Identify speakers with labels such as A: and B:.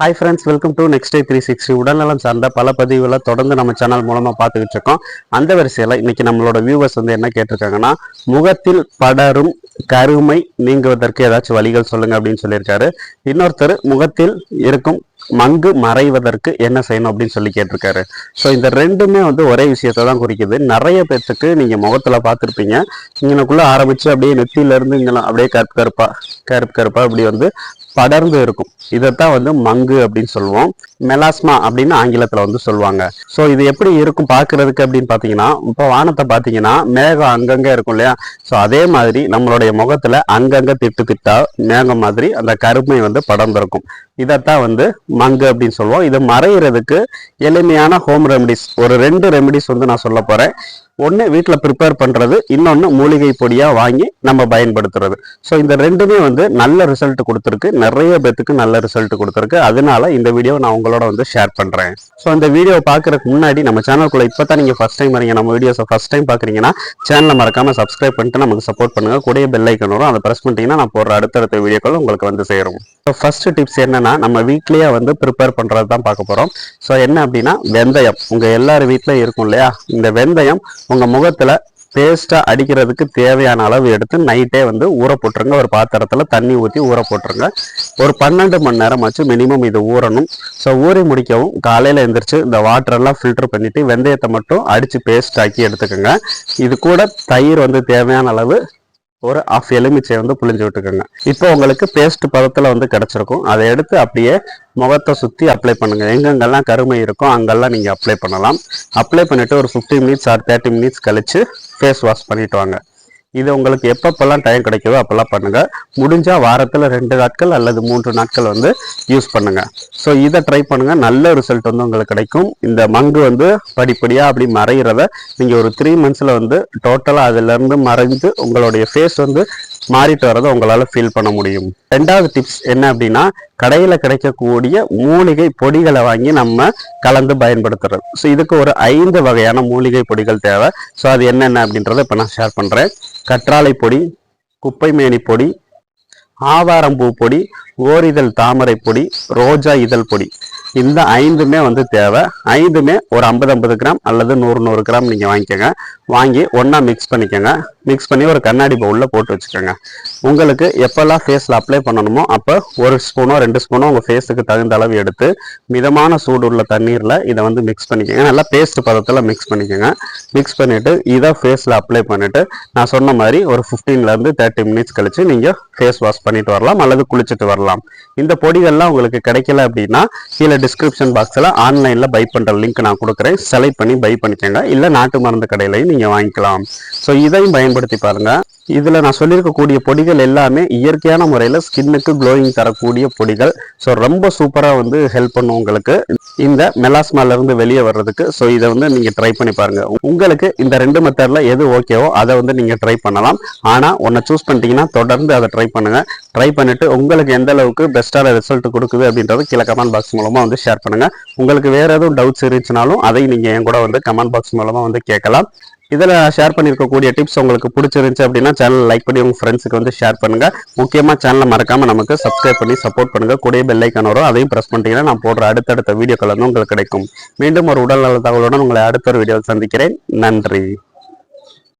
A: Hi friends welcome to next day three sixty உடல்நலம் சார்ந்த பல பதிவுகளை தொடர்ந்து நம்ம சேனல் மூலமாக பார்த்துக்கிட்டு இருக்கோம். அந்த வரிசையில் இன்னைக்கு நம்மளோட வியூவர்ஸ் வந்து என்ன கேட்டிருக்காங்கன்னா முகத்தில் படரும் கருமை நீங்குவதற்கு ஏதாச்சும் வழிகள் சொல்லுங்க அப்படின்னு சொல்லியிருக்காரு. இன்னொருத்தர் முகத்தில் இருக்கும் மங்கு மறைவதற்கு என்ன செய்யணும் அப்படின்னு சொல்லி கேட்டிருக்காரு. ஸோ இந்த ரெண்டுமே வந்து ஒரே விஷயத்தை தான் குறிக்குது. நிறைய பேர்த்துக்கு நீங்க முகத்துல பார்த்துருப்பீங்க. இங்கனக்குள்ளே ஆரம்பிச்சு அப்படியே நெத்தியிலேருந்து இங்கெல்லாம் அப்படியே கருப்பு கருப்பா கருப்பு கருப்பா அப்படி வந்து படர்ந்து இருக்கும். இதைத்தான் வந்து மங்கு அப்படின்னு சொல்லுவோம். மெலாஸ்மா அப்படின்னு ஆங்கிலத்தில் வந்து சொல்லுவாங்க. ஸோ இது எப்படி இருக்கும் பார்க்கறதுக்கு அப்படின்னு பார்த்தீங்கன்னா இப்போ வானத்தை பார்த்தீங்கன்னா மேகம் அங்கங்கே இருக்கும் இல்லையா? ஸோ அதே மாதிரி நம்மளுடைய முகத்தில் அங்கங்கே திட்டு திட்டா மேகம் மாதிரி அந்த கருமை வந்து படர்ந்திருக்கும். இதைத்தான் வந்து மங்கு அப்படின்னு சொல்லுவோம். இதை மறைகிறதுக்கு எளிமையான ஹோம் ரெமடிஸ் ஒரு ரெண்டு ரெமடிஸ் வந்து நான் சொல்ல போகிறேன் ஒன்று வீட்டில் ப்ரிப்பேர் பண்ணுறது இன்னொன்று மூலிகை பொடியாக வாங்கி நம்ம பயன்படுத்துறது. ஸோ இந்த ரெண்டுமே வந்து நல்ல ரிசல்ட் கொடுத்துருக்கு. நிறைய பேத்துக்கு நல்ல ரிசல்ட் கொடுத்துருக்கு. அதனால இந்த வீடியோ நான் உங்களோட வந்து ஷேர் பண்ணுறேன் ஸோ இந்த வீடியோ பார்க்கறதுக்கு முன்னாடி நம்ம சேனலுக்குள்ளே இப்போ தான் நீங்கள் ஃபஸ்ட் டைம் வரீங்க நம்ம வீடியோஸை ஃபஸ்ட் டைம் பார்க்குறீங்கன்னா சேனலை மறக்காமல் சப்ஸ்கிரைப் பண்ணிட்டு நமக்கு சப்போர்ட் பண்ணுங்கள் கூடிய பெல் ஐக்கன் வரும். அதை ப்ரெஸ் பண்ணிட்டீங்கன்னா நான் போடுற அடுத்தடுத்த வீடியோக்கள் உங்களுக்கு வந்து சேரும். ஸோ ஃபஸ்ட்டு டிப்ஸ் என்னென்னா நம்ம வீட்லேயே வந்து ப்ரிப்பேர் பண்ணுறது தான் பார்க்க போகிறோம் ஸோ என்ன அப்படின்னா வெந்தயம். உங்கள் எல்லார் வீட்டிலையும் இருக்கும் இல்லையா? இந்த வெந்தயம் உங்கள் முகத்தில் பேஸ்ட்டாக அடிக்கிறதுக்கு தேவையான அளவு எடுத்து நைட்டே வந்து ஊற போட்டுருங்க. ஒரு பாத்திரத்தில் தண்ணி ஊற்றி ஊற போட்டுருங்க. ஒரு பன்னெண்டு மணி நேரம் ஆச்சு மினிமம் இது ஊறணும். ஸோ ஊறி முடிக்கவும் காலையில் எழுந்திரிச்சு இந்த வாட்டரெல்லாம் ஃபில்டர் பண்ணிவிட்டு வெந்தயத்தை மட்டும் அடித்து பேஸ்ட் ஆக்கி எடுத்துக்கோங்க. இது கூட தயிர் வந்து தேவையான அளவு ஒரு ஆஃப் எலுமிச்சை வந்து புளிஞ்சு விட்டுக்கோங்க. இப்போ உங்களுக்கு பேஸ்ட் பதத்தில் வந்து கிடச்சிருக்கும். அதை எடுத்து அப்படியே முகத்தை சுற்றி அப்ளை பண்ணுங்கள் எங்கெங்கெல்லாம் கருமை இருக்கோ அங்கெல்லாம் நீங்கள் அப்ளை பண்ணலாம். அப்ளை பண்ணிவிட்டு ஒரு fifty minutes or thirty minutes கழிச்சு ஃபேஸ் வாஷ் பண்ணிவிட்டு வாங்க. இது உங்களுக்கு எப்பப்பெல்லாம் டைம் கிடைக்குதோ அப்போல்லாம் பண்ணுங்கள் முடிஞ்சால் வாரத்தில் ரெண்டு நாட்கள் அல்லது மூன்று நாட்கள் வந்து யூஸ் பண்ணுங்கள் ஸோ இதை ட்ரை பண்ணுங்கள் நல்ல ரிசல்ட் வந்து உங்களுக்கு கிடைக்கும். இந்த மங்கு வந்து படிப்படியாக அப்படி மறைகிறத நீங்கள் ஒரு த்ரீ மந்த்ஸில் வந்து டோட்டலாக அதிலேருந்து மறைஞ்சு உங்களுடைய ஃபேஸ் வந்து மாறிட்டு வரதை உங்களால் ஃபீல் பண்ண முடியும். ரெண்டாவது டிப்ஸ் என்ன அப்படின்னா கடையில் கிடைக்கக்கூடிய மூலிகை பொடிகளை வாங்கி நம்ம கலந்து பயன்படுத்துறது. ஸோ இதுக்கு ஒரு ஐந்து வகையான மூலிகை பொடிகள் தேவை. ஸோ அது என்னென்ன அப்படின்றத இப்போ நான் ஷேர் பண்ணுறேன் கற்றாழை பொடி குப்பைமேனி பொடி ஆவாரம்பூ பொடி ஓரிதழ் தாமரை பொடி ரோஜா இதழ் பொடி இந்த ஐந்துமே வந்து தேவை. ஐந்துமே ஒரு ஐம்பது ஐம்பது கிராம் அல்லது நூறு நூறு கிராம் நீங்கள் வாங்கிக்கோங்க. வாங்கி ஒன்றா மிக்ஸ் பண்ணிக்கோங்க. மிக்ஸ் பண்ணி ஒரு கண்ணாடி பவுலில் போட்டு வச்சுக்கோங்க. உங்களுக்கு எப்போல்லாம் ஃபேஸில் அப்ளை பண்ணணுமோ அப்போ ஒரு ஸ்பூனோ ரெண்டு ஸ்பூனோ உங்கள் ஃபேஸுக்கு தகுந்த அளவு எடுத்து மிதமான சூடு உள்ள தண்ணீரில் இதை வந்து மிக்ஸ் பண்ணிக்கோங்க. நல்லா பேஸ்ட் பதத்தில் மிக்ஸ் பண்ணிக்கோங்க. மிக்ஸ் பண்ணிவிட்டு இதை ஃபேஸில் அப்ளை பண்ணிவிட்டு நான் சொன்ன மாதிரி ஒரு ஃபிஃப்டீன்லேருந்து தேர்ட்டி மினிட்ஸ் கழிச்சு நீங்கள் ஃபேஸ் வாஷ் பண்ணிட்டு வரலாம் அல்லது குளிச்சுட்டு வரலாம். இந்த பொடிகள்லாம் உங்களுக்கு கிடைக்கல அப்படின்னா கீழே டிஸ்கிரிப்ஷன் பாக்ஸில் ஆன்லைனில் பை பண்ணுற லிங்க் நான் கொடுக்குறேன். செலக்ட் பண்ணி பை பண்ணிக்கோங்க. இல்லை நாட்டு மருந்து கடையிலையும் நீங்கள் வாங்கிக்கலாம். ஸோ இதையும் பயன்படுத்தி பாருங்கள் இதில் நான் சொல்லியிருக்கக்கூடிய பொடிகள் எல்லாமே இயற்கையான முறையில் ஸ்கின்னுக்கு க்ளோயிங் தரக்கூடிய பொடிகள். ஸோ ரொம்ப சூப்பராக வந்து ஹெல்ப் பண்ணும் உங்களுக்கு. இந்த மெலாஸ்மாலேருந்து வெளியே வர்றதுக்கு. ஸோ இதை வந்து நீங்கள் ட்ரை பண்ணி பாருங்கள் உங்களுக்கு இந்த ரெண்டு மெத்தடில் எது ஓகேவோ அதை வந்து நீங்கள் ட்ரை பண்ணலாம். ஆனால் ஒன்றை சூஸ் பண்ணிட்டீங்கன்னா தொடர்ந்து அதை ட்ரை பண்ணுங்கள் ட்ரை பண்ணிவிட்டு உங்களுக்கு எந்த அளவுக்கு பெஸ்ட்டான ரிசல்ட் கொடுக்குது அப்படின்றது கீழே கமெண்ட் பாக்ஸ் மூலமாக வந்து ஷேர் பண்ணுங்க. உங்களுக்கு வேற எதுவும் டவுட்ஸ் இருந்துச்சுனாலும் அதை நீங்க என் கூட வந்து கமெண்ட் பாக்ஸ் மூலமா வந்து கேட்கலாம். இதில் ஷேர் பண்ணியிருக்கக்கூடிய டிப்ஸ் உங்களுக்கு பிடிச்சிருந்துச்சு அப்படின்னா சேனல் லைக் பண்ணி உங்கள் ஃப்ரெண்ட்ஸுக்கு வந்து ஷேர் பண்ணுங்க. முக்கியமாக சேனலை மறக்காம நமக்கு சப்ஸ்கிரைப் பண்ணி சப்போர்ட் பண்ணுங்க. கூடிய பெல்லைக்கான வரும் அதையும் ப்ரெஸ் பண்ணிட்டீங்கன்னா நான் போடுற அடுத்தடுத்த வீடியோக்கள் வந்து உங்களுக்கு கிடைக்கும். மீண்டும் ஒரு உடல் நல தகவலுடன் உங்களை அடுத்த ஒரு வீடியோவில் சந்திக்கிறேன். நன்றி.